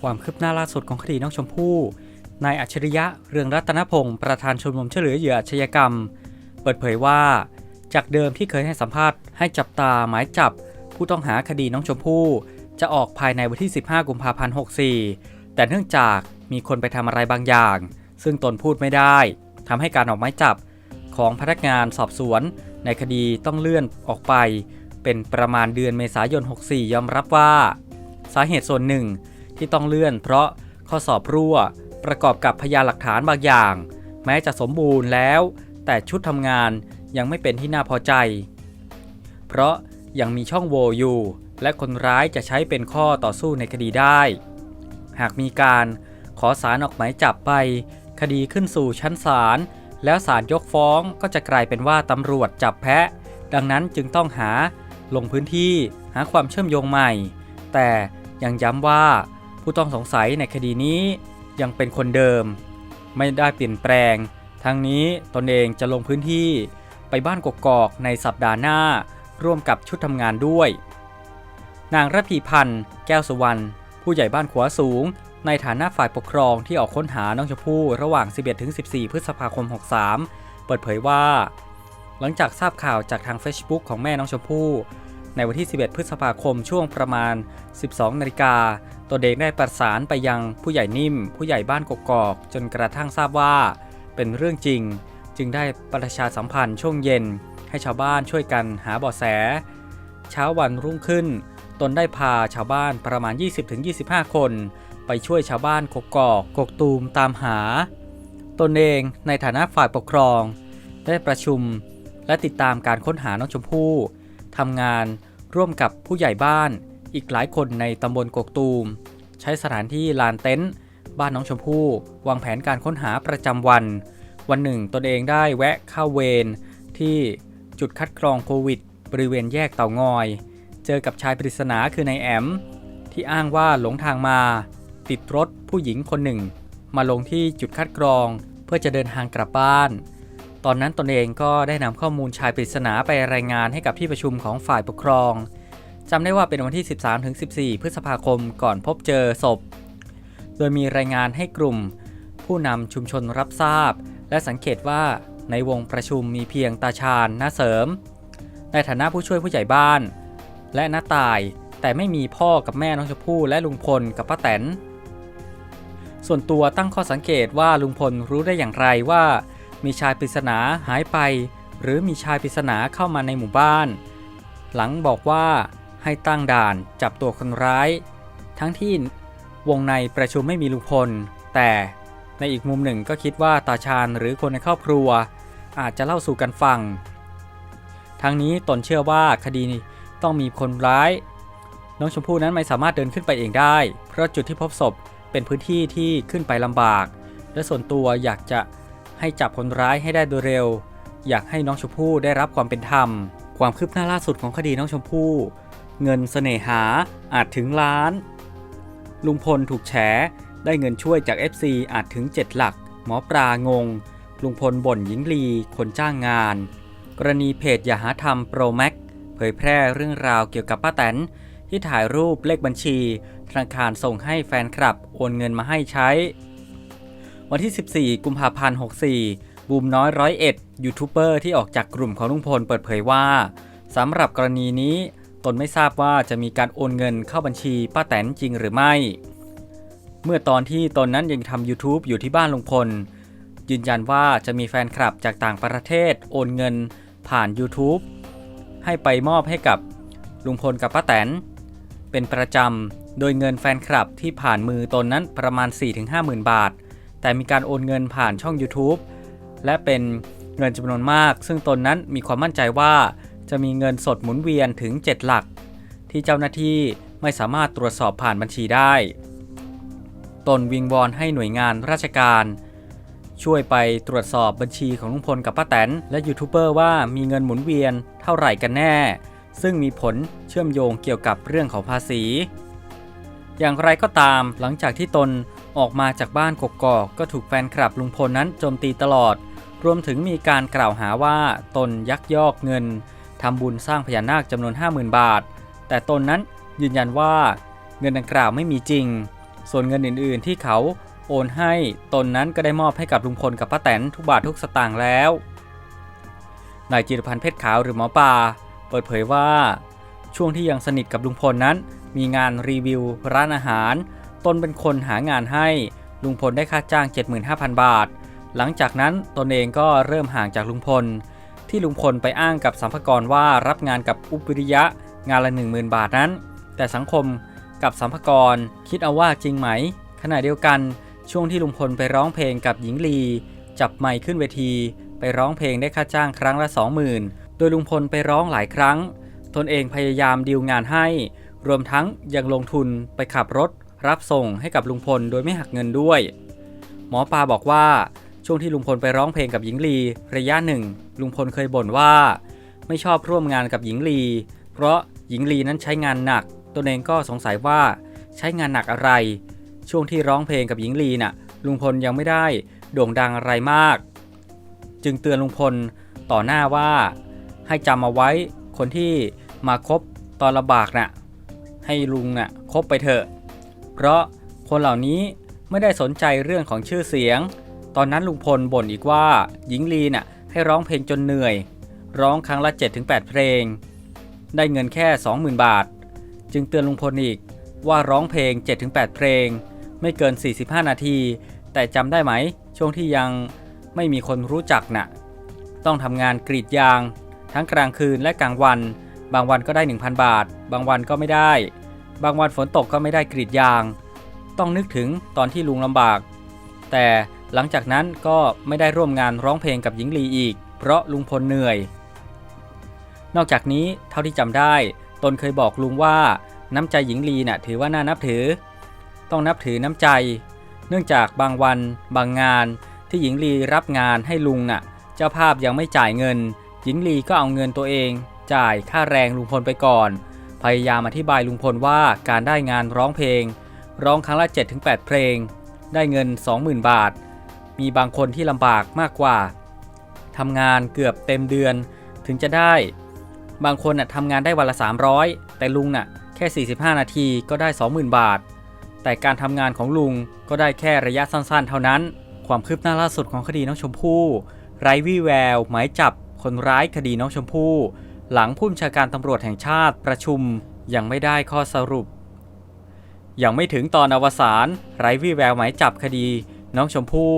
ความคืบหน้าล่าสุดของคดีน้องชมพู่ นายอัจฉริยะเรืองรัตนพงศ์ประธานชมรมช่วยเหลือเหยื่ออาชญากรรม เปิดเผยว่า จากเดิมที่เคยให้สัมภาษณ์ให้จับตาหมายจับ ผู้ต้องหาคดีน้องชมพู่ จะออกภายในวันที่ 15 กุมภาพันธ์ 64 แต่เนื่องจากมีคนไปทำอะไรบางอย่าง ซึ่งตนพูดไม่ได้ทำให้การออกหมายจับของพนักงานสอบสวน ในคดีต้องเลื่อนออกไป เป็นประมาณเดือนเมษายน 64 ยอมรับว่า สาเหตุส่วนหนึ่ง ที่ต้องเลื่อนเพราะข้อสอบรั่ว ประกอบกับพยานหลักฐานบางอย่าง แม้จะสมบูรณ์แล้ว แต่ชุดทำงานยังไม่เป็นที่น่าพอใจ เพราะยังมีช่องโหว่อยู่ และคนร้ายจะใช้เป็นข้อต่อสู้ในคดีได้ หากมีการขอสารออกหมายจับไป คดีขึ้นสู่ชั้นศาลแล้วศาลยกฟ้องก็จะกลายเป็นว่าตำรวจจับแพะ ดังนั้นจึงต้องหาลงพื้นที่หาความเชื่อมโยงใหม่ แต่ยังย้ำว่า ผู้ต้องสงสัยในคดีนี้ยังเป็นคนเดิม ไม่ได้เปลี่ยนแปลง ทั้งนี้ตนเองจะลงพื้นที่ไปบ้านกกอกในสัปดาห์หน้า ร่วมกับชุดทำงานด้วย นางระพีพันธ์ แก้วสุวรรณผู้ใหญ่บ้านขวาสูง ในฐานะฝ่ายปกครองที่ออกค้นหาน้องชมพู่ระหว่าง 11-14 พฤษภาคม 63 เปิดเผยว่า หลังจากทราบข่าวจากทาง Facebook ของแม่น้องชมพู่ ในวันที่ 11 พฤษภาคมช่วงประมาณ 12 นาฬิกาตัวเด็กได้ประสานไปยังผู้ใหญ่นิ่ม ผู้ใหญ่บ้านกกอก จนกระทั่งทราบว่า เป็นเรื่องจริง จึงได้ประชาสัมพันธ์ช่วงเย็น ให้ชาวบ้านช่วยกันหาเบาะแส เช้าวันรุ่งขึ้น ตนได้พาชาวบ้านประมาณ 20-25 คน ไปช่วยชาวบ้านกกอกกกตูมตามหา ตนเองในฐานะฝ่ายปกครอง ได้ประชุมและติดตามการค้นหาน้องชมพู่ ทำงานร่วมกับผู้ใหญ่บ้านอีกหลายคนในตำบลกกตูม ใช้สถานที่ลานเต็นท์บ้านน้องชมพู่ วางแผนการค้นหาประจำวัน วันหนึ่งตนเองได้แวะเข้าเวรที่จุดคัดกรองโควิด บริเวณแยกเต่างอย เจอกับชายปริศนาคือนายแอม ที่อ้างว่าหลงทางมา ติดรถผู้หญิงคนหนึ่ง มาลงที่จุดคัดกรอง เพื่อจะเดินทางกลับบ้าน ตอนนั้นตนเองก็ได้นำข้อมูลชายปริศนาไปรายงานให้กับที่ประชุมของฝ่ายปกครองจำได้ว่าเป็นวันที่ 13-14 พฤษภาคมก่อนพบเจอศพ โดยมีรายงานให้กลุ่ม ผู้นำชุมชนรับทราบ และสังเกตว่าในวงประชุมมีเพียงตาชาญน้าเสริม ในฐานะผู้ช่วยผู้ใหญ่บ้าน และน้าตายแต่ไม่มีพ่อกับแม่น้องชมพู่และลุงพลกับป้าแตน ส่วนตัวตั้งข้อสังเกตว่าลุงพลรู้ได้อย่างไรว่า มีชายปริศนาหายไป หรือมีชายปริศนาเข้ามาในหมู่บ้าน หลังบอกว่าให้ตั้งด่านจับตัวคนร้าย ทั้งที่วงในประชุมไม่มีลุงพล แต่ในอีกมุมหนึ่งก็คิดว่าตาชาญหรือคนในครอบครัว อาจจะเล่าสู่กันฟัง ทั้งนี้ตนเชื่อว่าคดีนี้ต้องมีคนร้าย น้องชมพู่นั้นไม่สามารถเดินขึ้นไปเองได้ เพราะจุดที่พบศพเป็นพื้นที่ที่ขึ้นไปลำบาก และส่วนตัวอยากจะ ให้จับคนร้ายให้ได้โดยเร็ว อยากให้น้องชมพู่ได้รับความเป็นธรรม ความคืบหน้าล่าสุดของคดีน้องชมพู่ เงินเสน่หาอาจถึงล้าน ลุงพลถูกแฉได้เงินช่วยจาก FC อาจถึง 7 หลัก หมอปลางง ลุงพลบ่นหญิงลี คนจ้างงาน กรณีเพจอย่าหาทำโปรแม็กเผยแพร่เรื่องราวเกี่ยวกับป้าแตนที่ถ่ายรูปเลขบัญชี ธนาคารส่งให้แฟนคลับโอนเงินมาให้ใช้ วันที่ 14 กุมภาพันธ์ 64 บูมน้อยร้อยเอ็ดยูทูบเบอร์ที่ออกจากกลุ่มของลุงพลเปิดเผยว่าสำหรับกรณีนี้ ตนไม่ทราบว่าจะมีการโอนเงินเข้าบัญชีป้าแตนจริงหรือไม่ เมื่อตอนที่ตนนั้นยังทำ YouTube อยู่ที่บ้านลุงพล ยืนยันว่าจะมีแฟนคลับจากต่างประเทศโอนเงินผ่าน YouTube ให้ไปมอบให้กับลุงพลกับป้าแตน เป็นประจำ โดยเงินแฟนคลับที่ผ่านมือตนนั้นประมาณ 4-50,000 บาท แต่มีการโอนเงินผ่านช่อง YouTube และเป็นเงินจำนวนมาก ซึ่งตนนั้นมีความมั่นใจว่าจะมีเงินสดหมุนเวียนถึง 7 หลัก ที่เจ้าหน้าที่ไม่สามารถตรวจสอบผ่านบัญชีได้ ตนวิงวอนให้หน่วยงานราชการ ช่วยไปตรวจสอบบัญชีของลุงพลกับป้าแตนและยูทูบเบอร์ว่ามีเงินหมุนเวียนเท่าไหร่กันแน่ ซึ่งมีผลเชื่อมโยงเกี่ยวกับเรื่องของภาษี อย่างไรก็ตามหลังจากที่ตน ออกมาจากบ้านกกอกก็ถูกแฟนคลับลุงพลนั้นโจมตีตลอด รวมถึงมีการกล่าวหาว่าตนยักยอกเงินทำบุญสร้างพญานาคจำนวน 50,000 บาท แต่ตนนั้นยืนยันว่าเงินดังกล่าวไม่มีจริง ส่วนเงินอื่นๆที่เขาโอนให้ตนนั้นก็ได้มอบให้กับลุงพลกับป้าแตนทุกบาททุกสตางค์แล้วนายจิรพันธ์เพชรขาวหรือหมอปลาเปิดเผยว่า ช่วงที่ยังสนิทกับลุงพลนั้น มีงานรีวิวร้านอาหาร ตนเป็นคนหางานให้ ลุงพลได้ค่าจ้าง 75,000 บาท หลังจากนั้นตนเองก็เริ่มห่างจากลุงพล ที่ลุงพลไปอ้างกับสัมภากรว่ารับงานกับอุปริยะงานละ 10,000 บาทนั้น แต่สังคมกับสัมภากรคิดเอาว่าจริงไหม ขณะเดียวกันช่วงที่ลุงพลไปร้องเพลงกับหญิงลี จับไมค์ขึ้นเวที ไปร้องเพลงได้ค่าจ้างครั้งละ 20,000 โดยลุงพลไปร้องหลายครั้ง ตนเองพยายามดีลงานให้ รวมทั้งยังลงทุนไปขับรถ รับส่งให้กับลุงพลโดยไม่หักเงินด้วย หมอปลาบอกว่าช่วงที่ลุงพลไปร้องเพลงกับหญิงลี ระยะหนึ่ง ลุงพลเคยบ่นว่า ไม่ชอบร่วมงานกับหญิงลี เพราะหญิงลีนั้นใช้งานหนักตนเองก็สงสัยว่าใช้งานหนักอะไร ช่วงที่ร้องเพลงกับหญิงลีน่ะ ลุงพลยังไม่ได้โด่งดังอะไรมาก จึงเตือนลุงพลต่อหน้าว่า ให้จำเอาไว้คนที่มาคบตอนลำบากน่ะให้ลุงน่ะคบไปเถอะ เพราะคนเหล่านี้ไม่ได้สนใจเรื่องของชื่อเสียง ตอนนั้นลุงพลบ่นอีกว่าหญิงลีน่ะให้ร้องเพลงจนเหนื่อย ร้องครั้งละ 7-8 เพลง ได้เงินแค่ 20,000 บาท จึงเตือนลุงพลอีกว่าร้องเพลง 7-8 เพลง ไม่เกิน 45 นาที แต่จำได้ไหม ช่วงที่ยังไม่มีคนรู้จักน่ะ ต้องทำงานกรีดยาง ทั้งกลางคืนและกลางวัน บางวันก็ได้ 1,000 บาท บางวันก็ไม่ได้ บางวันฝนตกก็ไม่ได้กรีดยาง ต้องนึกถึงตอนที่ลุงลำบาก แต่หลังจากนั้นก็ไม่ได้ร่วมงานร้องเพลงกับหญิงลีอีก เพราะลุงพลเหนื่อย นอกจากนี้เท่าที่จำได้ ตนเคยบอกลุงว่าน้ำใจหญิงลีน่ะถือว่าน่านับถือ ต้องนับถือน้ำใจ เนื่องจากบางวัน บางงาน ที่หญิงลีรับงานให้ลุงน่ะ เจ้าภาพยังไม่จ่ายเงิน หญิงลีก็เอาเงินตัวเอง จ่ายค่าแรงลุงพลไปก่อน พยายามอธิบายลุงพลว่าการได้งานร้องเพลง ร้องครั้งละ 7-8 เพลง ได้เงิน 20,000 บาท มีบางคนที่ลำบากมากกว่าทำงานเกือบเต็มเดือนถึงจะได้ บางคนน่ะทำงานได้วันละ 300 แต่ลุงน่ะแค่ 45 นาทีก็ได้ 20,000 บาท แต่การทำงานของลุงก็ได้แค่ระยะสั้นๆ เท่านั้น ความคืบหน้าล่าสุดของคดีน้องชมพู่ไร้วี่แวว หมายจับคนร้ายคดีน้องชมพู่ หลังผู้บัญชาการตำรวจแห่งชาติประชุมยังไม่ได้ข้อสรุป ยังไม่ถึงตอนอวสานไร้วี่แววหมายจับคดี น้องชมพู่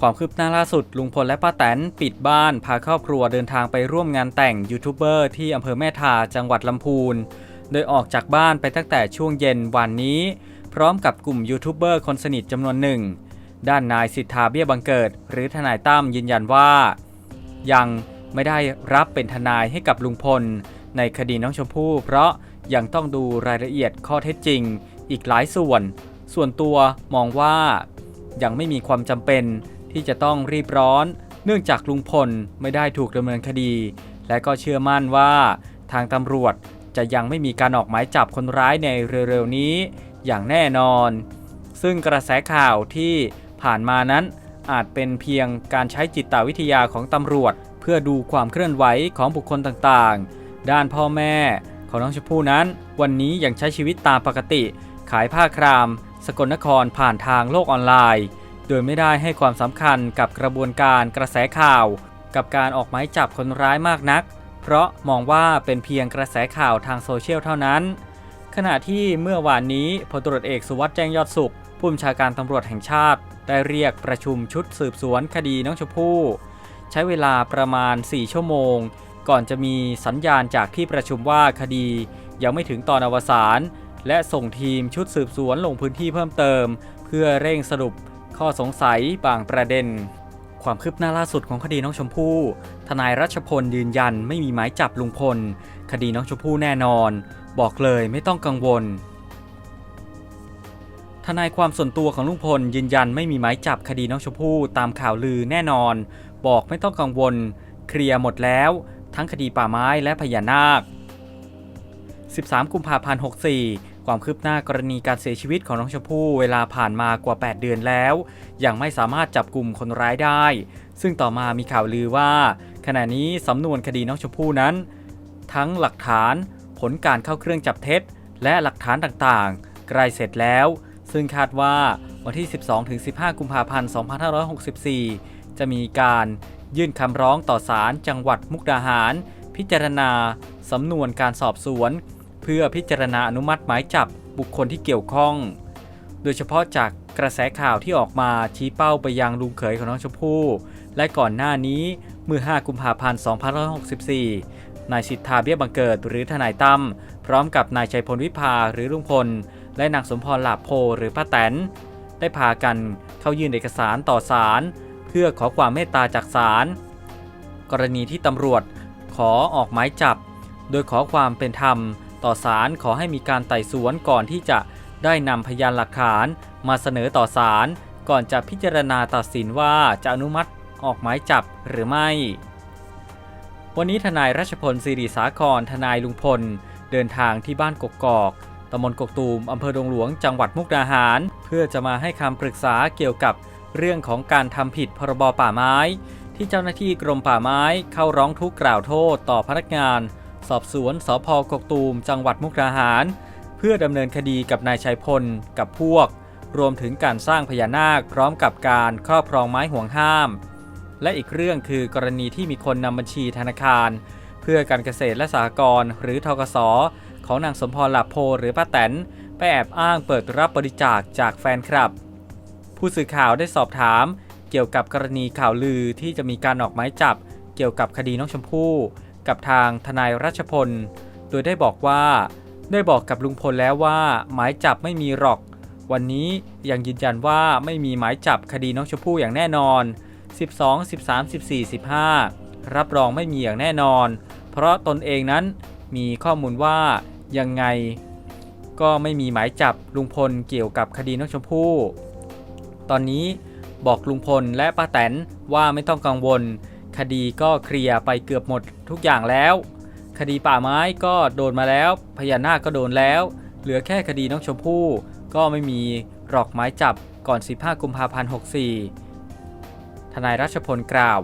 ความคืบหน้าล่าสุดลุงพลและป้าแตนปิดบ้านพาครอบครัวเดินทางไปร่วมงานแต่งยูทูบเบอร์ที่อำเภอแม่ทาจังหวัดลำพูน โดยออกจากบ้านไปตั้งแต่ช่วงเย็นวันนี้ พร้อมกับกลุ่มยูทูบเบอร์คนสนิทจำนวนหนึ่ง ด้านนายสิทธาเบี้ยบังเกิด หรือทนายตั้มยืนยันว่า ยัง ไม่ได้รับเป็นทนายให้กับลุงพล ในคดีน้องชมพู่เพราะยังต้องดูรายละเอียดข้อเท็จจริง อีกหลายส่วน ส่วนตัวมองว่ายังไม่มีความจำเป็นที่จะต้องรีบร้อน เนื่องจากลุงพลไม่ได้ถูกดำเนินคดี และก็เชื่อมั่นว่าทางตำรวจจะยังไม่มีการออกหมายจับคนร้ายในเร็วๆนี้อย่างแน่นอน ซึ่งกระแสข่าวที่ผ่านมานั้นอาจเป็นเพียงการใช้จิตวิทยาของตำรวจ พื่อดูความเคลื่อนไหวของบุคคลต่างๆ ด้านพ่อแม่ของน้องชมพู่นั้น วันนี้ยังใช้ชีวิตตามปกติ ขายผ้าคราม สกลนครผ่านทางโลกออนไลน์ โดยไม่ได้ให้ความสำคัญกับกระบวนการกระแสข่าว กับการออกหมายจับคนร้ายมากนัก เพราะมองว่าเป็นเพียงกระแสข่าวทางโซเชียลเท่านั้น ขณะที่เมื่อวานนี้พลตรวจเอกสุวัสด์แจ้งยอดสุขผู้บัญชาการตำรวจแห่งชาติ ได้เรียกประชุมชุดสืบสวนคดีน้องชมพู่ ใช้เวลาประมาณ 4 ชั่วโมง ก่อนจะมีสัญญาณจากที่ประชุมว่าคดี ยังไม่ถึงตอนอวสาน และส่งทีมชุดสืบสวนลงพื้นที่เพิ่มเติม เพื่อเร่งสรุปข้อสงสัยบางประเด็น ความคืบหน้าล่าสุดของคดีน้องชมพู่ ทนายรัชพลยืนยันไม่มีหมายจับลุงพล คดีน้องชมพู่แน่นอน บอกเลยไม่ต้องกังวลทนายความส่วนตัวของลุงพลยืนยันไม่มีหมายจับคดีน้องชมพู่ตามข่าวลือแน่นอน บอกไม่ต้องกังวล เคลียร์หมดแล้ว ทั้งคดีป่าไม้และพญานาค 13 กุมภาพันธ์64 ความคืบหน้ากรณีการเสียชีวิตของน้องชมพู่เวลาผ่านมากว่า 8 เดือนแล้ว ยังไม่สามารถจับกลุ่มคนร้ายได้ ซึ่งต่อมามีข่าวลือว่า ขณะนี้สำนวนคดีน้องชมพู่นั้น ทั้งหลักฐานผลการเข้าเครื่องจับเท็จ และหลักฐานต่างๆใกล้เสร็จแล้ว ซึ่งคาดว่าวันที่ 12-15 กุมภาพันธ์ 2564 จะมีการยื่นคำร้องต่อศาลจังหวัดมุกดาหาร พิจารณาสำนวนการสอบสวน เพื่อพิจารณาอนุมัติหมายจับบุคคลที่เกี่ยวข้อง โดยเฉพาะจากกระแสข่าวที่ออกมาชี้เป้าไปยังลุงเขยของน้องชมพู่และก่อนหน้านี้เมื่อ 5 กุมภาพันธ์ 2564 นายสิทธาเบี้ยบังเกิดหรือทนายตั้มพร้อมกับนายชัยพลวิภาหรือลุงพล และนางสมพรหลาโพหรือป้าแตน ได้พากันเข้ายื่นเอกสารต่อศาล เพื่อขอความเมตตาจากศาลกรณีที่ตำรวจขอออกหมายจับ โดยขอความเป็นธรรม ต่อศาลขอให้มีการไต่สวนก่อนที่จะได้นำพยานหลักฐานมาเสนอต่อศาลก่อนจะพิจารณาตัดสินว่าจะอนุมัติออกหมายจับหรือไม่ วันนี้ทนายรัชพลศิริสาครทนายลุงพล เดินทางที่บ้านกกอกตำบลกกตูมอำเภอดงหลวงจังหวัดมุกดาหาร เพื่อจะมาให้คำปรึกษาเกี่ยวกับ เรื่องของการทำผิดพรบป่าไม้ ที่เจ้าหน้าที่กรมป่าไม้เข้าร้องทุกข์กล่าวโทษต่อพนักงาน สอบสวนสพกกตูม จังหวัดมุกดาหาร เพื่อดำเนินคดีกับนายชัยพลกับพวก รวมถึงการสร้างพญานาคพร้อมกับการครอบครองไม้ห่วงห้าม และอีกเรื่องคือกรณีที่มีคนนำบัญชีธนาคาร เพื่อการเกษตรและสหกรณ์หรือทกสของนางสมพรหลับโพหรือป้าแตนไปแอบอ้างเปิดรับบริจาคจากแฟนคลับ ผู้สื่อข่าวได้สอบถาม เกี่ยวกับกรณีข่าวลือที่จะมีการออกหมายจับ เกี่ยวกับคดีน้องชมพู่ กับทางทนายรัชพล โดยได้บอกว่า ได้บอกกับลุงพลแล้วว่า หมายจับไม่มีหรอก วันนี้ยังยืนยันว่าไม่มีหมายจับคดีน้องชมพู่อย่างแน่นอน 12 13 14 15 รับรองไม่มีอย่างแน่นอน เพราะตนเองนั้นมีข้อมูลว่ายังไง ก็ไม่มีหมายจับลุงพลเกี่ยวกับคดีน้องชมพู่ ตอนนี้บอกลุงพลและป้าแตนว่าไม่ต้องกังวล คดีก็เคลียร์ไปเกือบหมดทุกอย่างแล้ว คดีป่าไม้ก็โดนมาแล้ว พญานาคก็โดนแล้ว เหลือแค่คดีน้องชมพู่ ก็ไม่มีหรอกไม้จับก่อน 15 กุมภาพันธ์ 64 ทนายรัชพลกล่าว